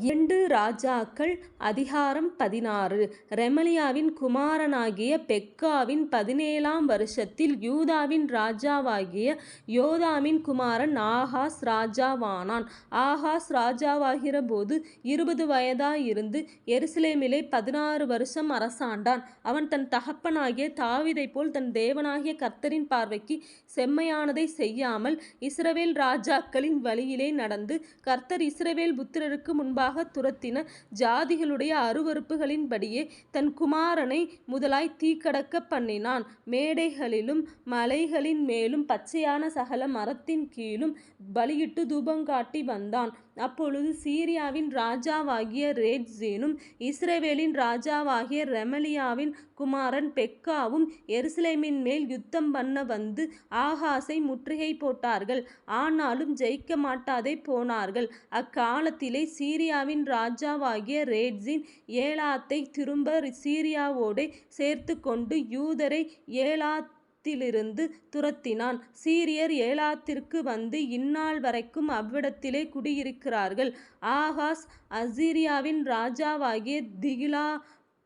இரண்டு ராஜாக்கள் அதிகாரம் பதினாறு ரெமலியாவின் குமாரனாகிய பெக்காவின் பதினேழாம் வருஷத்தில் யூதாவின் ராஜாவாகிய யோதாமின் குமாரன் ஆகாஸ் ராஜாவானான். ஆகாஸ் ராஜாவாகிறபோது இருபது வயதாயிருந்து எருசலேமிலே பதினாறு வருஷம் அரசாண்டான். அவன் தன் தகப்பனாகிய தாவீதைப்போல் தன் தேவனாகிய கர்த்தரின் பார்வைக்கு செம்மையானதை செய்யாமல் இஸ்ரவேல் ராஜாக்களின் வழியிலே நடந்து கர்த்தர் இஸ்ரவேல் புத்திரருக்கு முன்பாக முன்பாகத் துரத்தின ஜாதிகளுடைய அருவருப்புகளின்படியே தன் குமாரனை முதலாய்த் தீக்கடக்க பண்ணினான். மேடைகளிலும் மலைகளின் மேலும் பச்சையான சகல மரத்தின் கீழும் பலியிட்டுத் தூபங்காட்டி வந்தான். அப்பொழுது சீரியாவின் ராஜாவாகிய ரேட்ஸினும் இஸ்ரேவேலின் ராஜாவாகிய ரெமலியாவின் குமாரன் பெக்காவும் எருசலேமின் மேல் யுத்தம் பண்ண வந்து ஆகாசை முற்றுகை போட்டார்கள். ஆனாலும் ஜெயிக்க மாட்டாதே போனார்கள். அக்காலத்திலே சீரியாவின் ராஜாவாகிய ரேட்ஸின் ஏலாத்தை திரும்ப திரும்பச் சீரியாவோடே சேர்த்துக்கொண்டு யூதரை ஏலாத் அவ்விடத்திலிருந்து துரத்தினான். சீரியர் ஏலாத்திற்கு வந்து இந்நாள் வரைக்கும் அவ்விடத்திலே குடியிருக்கிறார்கள். ஆகாஸ் அசீரியாவின் ராஜாவாகிய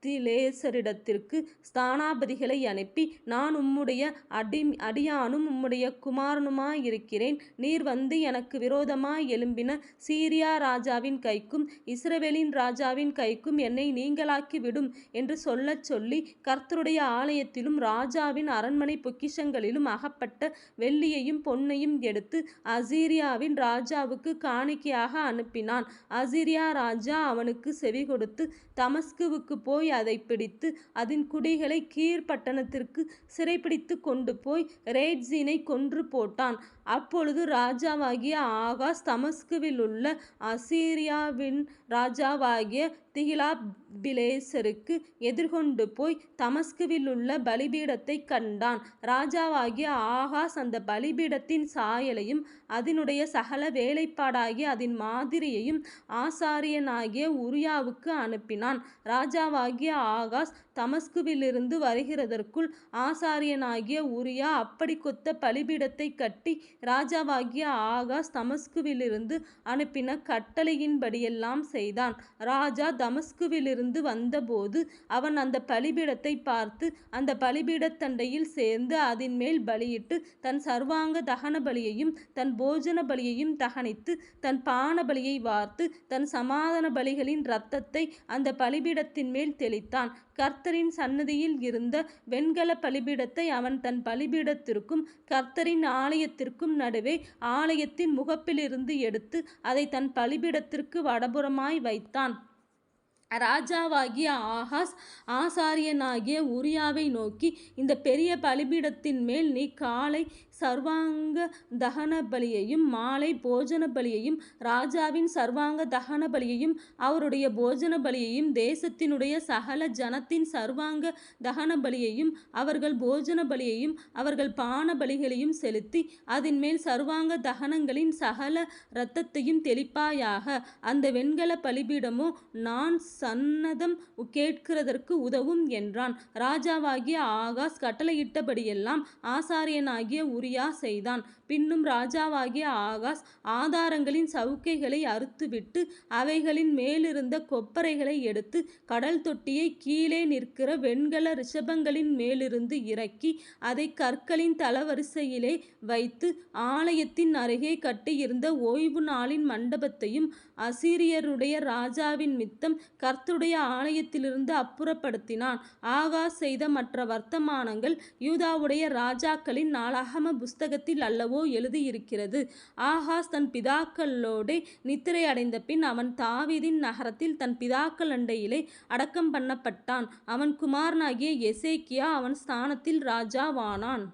திகிலாத்பிலேசரிடத்திற்கு ஸ்தானாபதிகளை அனுப்பி நான் உம்முடைய அடி அடியானும் உம்முடைய குமாரனுமாயிருக்கிறேன். நீர் வந்து எனக்கு விரோதமாய் எழும்பின சீரியா ராஜாவின் கைக்கும் இஸ்ரவேலின் ராஜாவின் கைக்கும் என்னை நீங்கலாக்கிவிடும் என்று சொல்லச் சொல்லி கர்த்தருடைய ஆலயத்திலும் ராஜாவின் அரண்மனை பொக்கிஷங்களிலும் அகப்பட்ட வெள்ளியையும் பொன்னையும் எடுத்து அசீரியாவின் ராஜாவுக்கு காணிக்கையாக அனுப்பினான். அசீரியா ராஜா அவனுக்குச் செவிகொடுத்து தமஸ்குவுக்கு போய் அதைப் பிடித்து அதன் குடிகளை கீர் சிறைப்பிடித்து கொண்டு போய் ரேட்ஸினை கொன்று போட்டான். அப்பொழுது ராஜாவாகிய ஆகாஸ் தமஸ்குவிலுள்ள அசீரியாவின் ராஜாவாகிய பிலேசருக்கு எதிர்கொண்டு போய் தமஸ்குவிலுள்ள பலிபீடத்தைக் கண்டான். ராஜாவாகிய ஆகாஸ் அந்த பலிபீடத்தின் சாயலையும் அதனுடைய சகல வேலைப்பாடாகிய அதன் மாதிரியையும் ஆசாரியனாகிய உரியாவுக்கு அனுப்பினான். ராஜாவாகிய ஆகாஸ் தமஸ்குவிலிருந்து வருகிறதற்குள் ஆசாரியனாகிய உரியா அப்படி கொத்த பலிபீடத்தைக் கட்டி ராஜாவாகிய ஆகாஷ் தமஸ்குவிலிருந்து அனுப்பின கட்டளையின்படியெல்லாம் செய்தான். ராஜா தமஸ்குவிலிருந்து வந்தபோது அவன் அந்த பலிபீடத்தை பார்த்து அந்த பலிபீடத்தண்டையில் சேர்ந்து அதின்மேல் பலியிட்டு தன் சர்வாங்க தகன பலியையும் தன் போஜன பலியையும் தகனித்து தன் பானபலியை வார்த்து தன் சமாதான பலிகளின் இரத்தத்தை பலிபீடத்தின் மேல் தெளித்தான். கர்த்தரின் சன்னதியில் இருந்த வெண்கல பலிபீடத்தை அவன் தன் பலிபீடத்திற்கும் கர்த்தரின் ஆலயத்திற்கும் நடுவே ஆலயத்தின் முகப்பிலிருந்து எடுத்து அதை தன் பலிபீடத்திற்கு வடபுறமாய் வைத்தான். ராஜாவாகிய ஆகாஸ் ஆசாரியனாகிய உரியாவை நோக்கி இந்த பெரிய பலிபீடத்தின் மேல் நீ காலை சர்வாங்க தகன பலியையும் மாலை போஜன பலியையும் ராஜாவின் சர்வாங்க தகன பலியையும் அவருடைய போஜன பலியையும் தேசத்தினுடைய சகல ஜனத்தின் சர்வாங்க தகன பலியையும் அவர்கள் போஜன பலியையும் அவர்கள் பானபலிகளையும் செலுத்தி அதின்மேல் சர்வாங்க தகனங்களின் சகல இரத்தத்தையும் தெளிப்பாயாக. அந்த வெண்கலப் பலிபீடமோ நான் சன்னதம் கேட்கிறதற்கு உதவும் என்றான். ராஜாவாகிய ஆகாஷ் கட்டளையிட்டபடியெல்லாம் ஆசாரியனாகிய உரியா செய்தான். பின்னும் ராஜாவாகிய ஆகாஸ் ஆதாரங்களின் சவுக்கைகளை அறுத்துவிட்டு அவைகளின் மேலிருந்த கொப்பரைகளை எடுத்து கடல் தொட்டியை கீழே நிற்கிற வெண்கல ரிஷபங்களின் மேலிருந்து இறக்கி அதை கற்களின் தளவரிசையிலே வைத்து ஆலயத்தின் அருகே கட்டியிருந்த ஓய்வு நாளின் மண்டபத்தையும் அசீரியருடைய ராஜாவினிமித்தம் கர்த்துடைய ஆலயத்திலிருந்து அப்புறப்படுத்தினான். ஆகாஸ் செய்த மற்ற வர்த்தமானங்கள் யூதாவுடைய ராஜாக்களின் நாளாகம புஸ்தகத்தில் அல்லவோ எழுதியிருக்கிறது. ஆகாஸ் தன் பிதாக்களோடு நித்திரை அடைந்தபின் அவன் தாவீதின் நகரத்தில் தன் பிதாக்கள் அண்டையிலே அடக்கம் பண்ணப்பட்டான். அவன் குமாரனாகிய எசேக்கியா அவன் ஸ்தானத்தில் ராஜாவானான்.